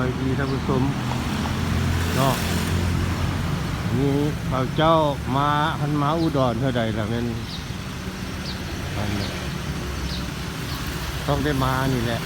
อยดีท่านผู้ชมเนาะนี่เขาเจ้ามาพันมาอุดรเท่าใดล่ะแม่นอันนี้ต้องได้มานี่แหละ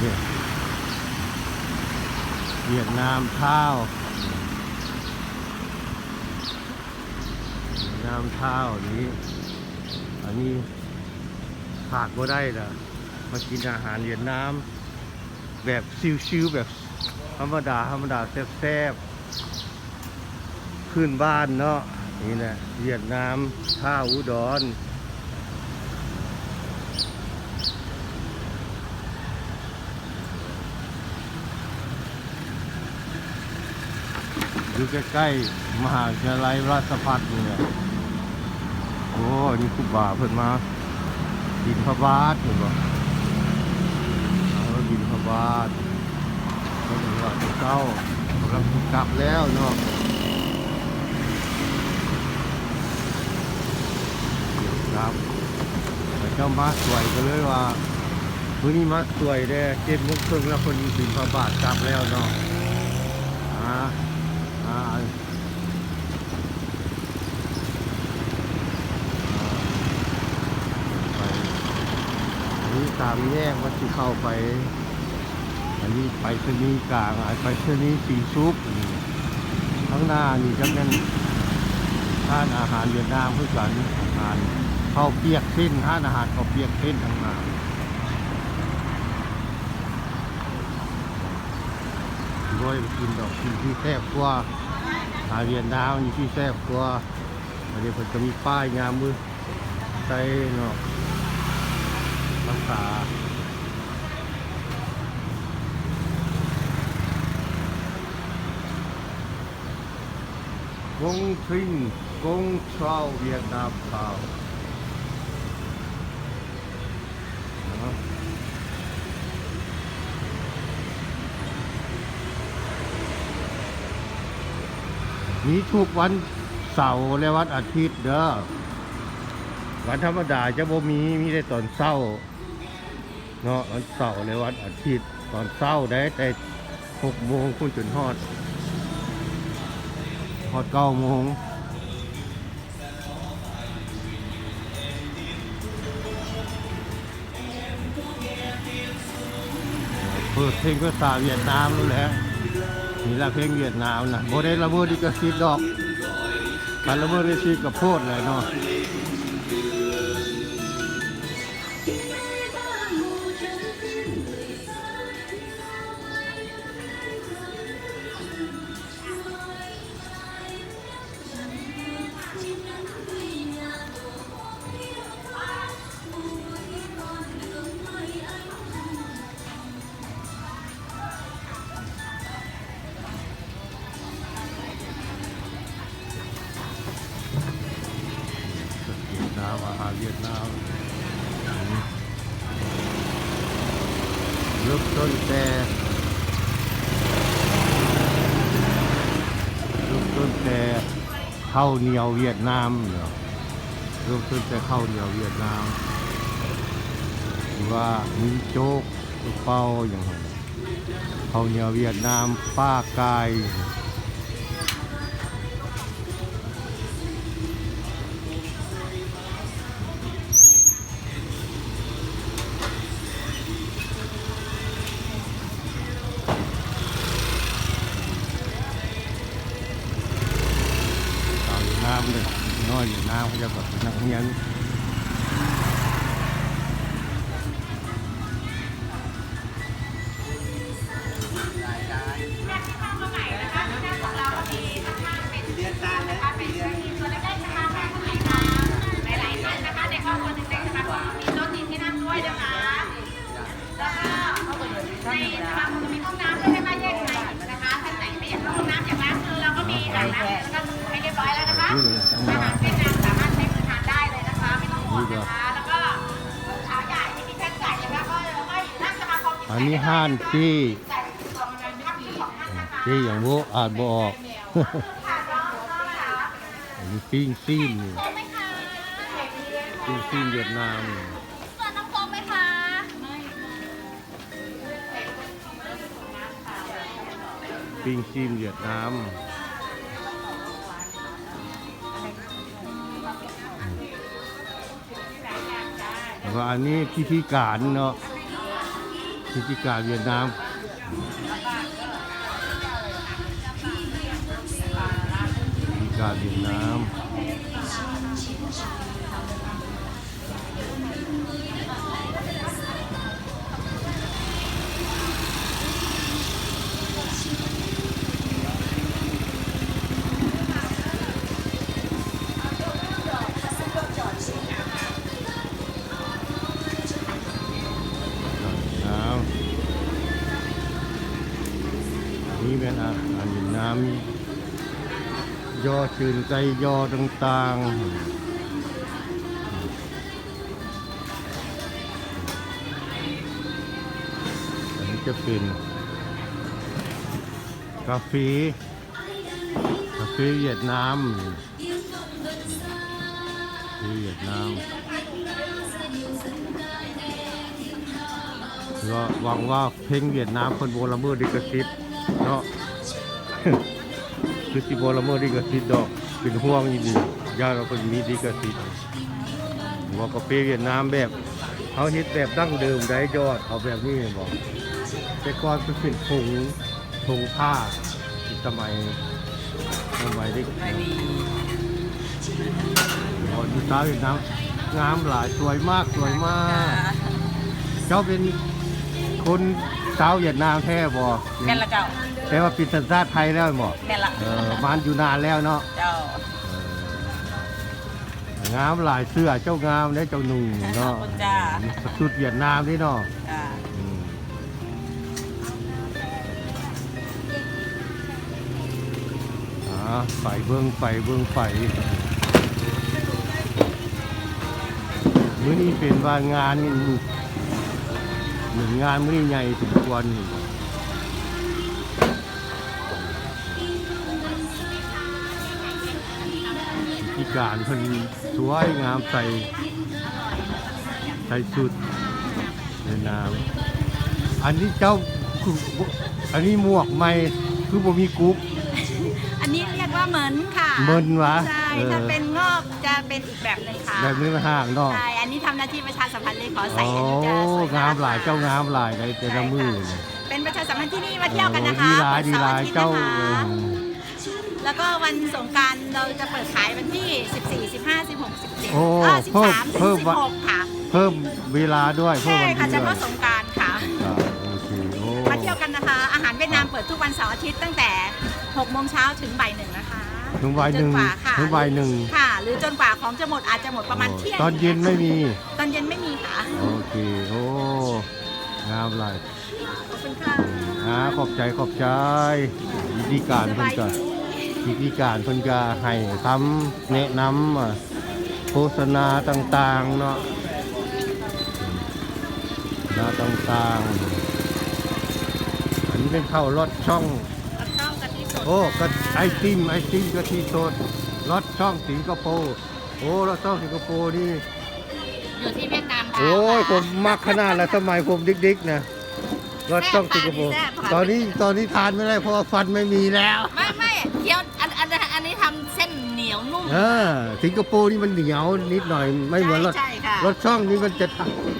เนี่ยเวียดนามเท้าวเวียดนามเท้าวนี้ อันนี้ขาดก็ได้ล่ะมากินอาหารเวียดนาม แบบชิวๆแบบธรรมดาธรรมดาแซ่บๆขึ้นบ้านเนาะนี่แหละเวียดนามท่าอุดรอยู่ใกล้ๆมหาวิทยาลัยราชภัฏนี่แหละโอ้นี่คุบ่าเพิ่นมาบินพระบาทเห็นบ่ บินพบาทเราถึงว่าเจ้ากำลังกลับแล้วเนาะครับแต่เจ้ามาสวยก็เลยว่าวันนี้มาสวยเด้เจ็ดโมงครึ่งแล้วคนบินพบาทกลับแล้วเนาะอ่าอ่าไปอันนี้ตามแยกวัดที่เข้าไป นนี้ไปชนีกลางไปชนีย์สีซุปข้างหน้านี่จะเป็นท่านอาหารเวียดนามพื่อกันอาหารข้าวเปียกเส้นท่านอาหารข้าวเปียกเส้นข้างหน้าด้วยไปกินดอกกินที่แซ่บกว่าอาหารเวียดนามนี่ที่แซ่บกว่าอันนี้ผมจะมีป้ายงามมือใส่เนาะภาษา กงทิงกงเช้าเวียดนามข่าวเนาะมีทุกวันเสาร์และวันอาทิตย์เด้อ วันธรรมดาจะบ่มี มีแต่ตอนเศร้าเนาะวันเสาร์และวันอาทิตย์ ตอนเศร้าได้แต่หกโมงคุณจนฮอด ฮอดเก้าโมงเปิดเพลงภาษาเวียดนามรู้แหล้วนี่ละเพลงเวียดนามนะโบได้ละเมิดดิกระซิบดอกการละเมิดดิกระซิบกับโพดเลยเนาะ วียดนามเริ่มต้นแต่เริ่มต้นแต่ข้าวเหนียวเวียดนามเนาะเริ่มต้นแต่ข้าวเหนียวเวียดนามว่ามีโจ๊กตุ๊กเป้าอย่างไรข้าวเหนียวเวียดนามป้ากาย จ นนี้ห้านที่ไก่สองพันพักที่ของท่านนะคะที่อย่างโบอ่านบออกค่ะน้องน้องค่ะอันนี้ปิ้งซีนนี่โต๊ะไหมคะปิ้งซีนเวียดนามนี่เปิดน้องโต๊ะไหมคะอปิ้งซีมเวียดนามแล้วก็อันนี้พิธีการเนาะ พิติการเวียนน้ำพิติการเวียนน้ำ ยอชื่นใจยอต่างๆ อันนี้จะเป็นกาแฟกาแฟเวียดนามกาแฟเวียดนามก็หวังว่าเพลงเวียดนามคนโบราณเมื่อดิกระซิบ คือสิโบราณเมื่อดิกระซิบดอกเป็นห่วงอยู่ดีญาติเราคนมีดิกระซิบว่ากาแฟเวียดนามแบบเขาเฮ็ดแบบดั้งเดิมได้ยอดเอาแบบนี้บอกแต่ก่อนเป็นผงผงผ้าสมัยสมัยเด็กอ๋อดูสาเวียดนามงามหลายสวยมากสวยมาก เจ้าเป็นคนสาวเวียดนามแท้บ่แม่นละเจ้า แต่ว่าเป็นสัญชาติไทยแล้วบ่แม่นละเออมานอยู่นานแล้วเนาะเจ้าเอองามหลายเสื้อเจ้างามเนี่ยเจ้าหนุ่งขอเนาะบคุณจ้าสุดเวียดนามนี่เนาะ จ้าอืมอ่าไฟเบิ้งไฟเบิ้งไฟมื้อนี้เป็นว่างานนี่หนึ่งงานมื้อนี้ใหญ่สมควรนี่ การเพิ่นสวยงามใส่ใส่สุดในน้ำอันนี้เจ้าคืออันนี้หมวกใหม่คือบ่มีกุ๊บอันนี้เรียกว่าเหมือนค่ะเมินวะใช่เออถ้าเป็นงอกจะเป็นอีกแบบหนึงค่ะแบบนี้มันห่างเนาะใช่อันนี้ทำหน้าที่ประชาสัมพันธ์เลยขอใส่โอ้อันนี้จะสวยงามหลายค่ะเจ้างามหลายในแต่ละมือเลยเป็นประชาสัมพันธ์ที่นี่มาเที่ยวกันนะคะโอ้ดีหลายดีหลายปิเจ้า แล้วก็วันสงกรารเราจะเปิดขายวันที่ 14 15 16 17โอ้เออเพิ่ม13ถึเพิ่งมวัน 16 ค่ะ เพิ่มเวลาด้วยเพิ่มใช่วันค่ะที่เฉด้วยพาะสงกรารค่ะ อ่าโอเคโอ้ มาเที่ยวกันนะคะ อาหารเวียดนามเปิดทุกวันเสาร์อาทิตย์ตั้งแต่6โมงเช้าถึงบ่ายหนึ่งนะคะถึงบ่ายหนึ่งจกว่าค่ะถึงบ่ายหนึ่ง ค่ะ หรือจนกว่าของจะหมดอาจจะหมดประมาณเที่ยงตอนเย็นไม่มี ตอนเย็นไม่มีค่ะ โอเค โอ้ งามหลายขอบคุณค่ะ อ่าขอบใจขอบใจวิธีการสเพิ่นบาย ก็ดีวิธีการเพิ่นก็ให้คำแนะนำอะโฆษณาต่างๆเนาะโฆษณาต่างๆ อันนี้เป็นข้าวรสช่องรับช่องกะทิสดโอ้ก็ไอติมไอติมกะทิสดรสช่องสิงคโปร์ โอ้รสช่องสิงคโปร์นี่อยู่ที่เวียดนามค่ะโอ้ยผมมักขนาดแล้วสมัยผมดิกๆนะรสช่องสิงคโปร์แซ่บค่ะตอนนี้ตอนนี้ทานไม่ได้เพราะว่าฟันไม่มีแล้ว ไม่ไม่ ยวนุ่มเออสิงคโปร์นี่มันเหนียวนิดหน่อยไม่เหมือนรสใช่ค่ะ รสช่องนี่มันจะ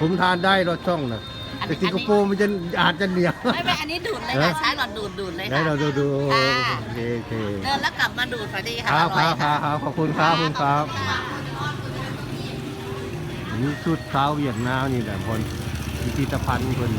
ผมทานได้รสช่องนะอันแต่สิงคโปร์มันจะอาจจะเหนียว ไม่ไม่อันนี้ดูดเลยเอ๊ะค่ะใช้หลอดดูดดูดเลยได้ค่ะ เราดูดูค่ะ โอเคโอเคเดินแล้วกลับมาดูดพอดีคค่ะรับอคร่รัอยบครับครับขอบคุณครับขอบคุณครับค่ะนี่ชุดเท้าวเวียดนามนี่แหละคนพิพิธภัณฑ์คน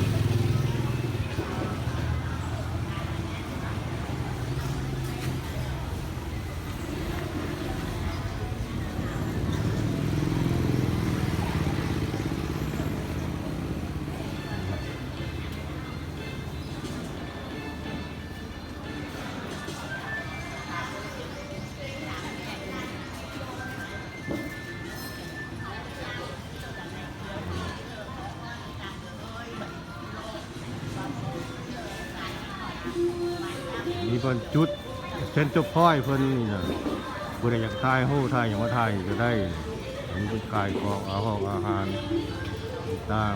มีเพิ่นจุดเส้นจุดพ้อยเพิ่นนี่นะบริอยากทายโห้ทายอย่างว่าทายก็ได้อันนี้เป็นกายของอาหารอาหารต่าง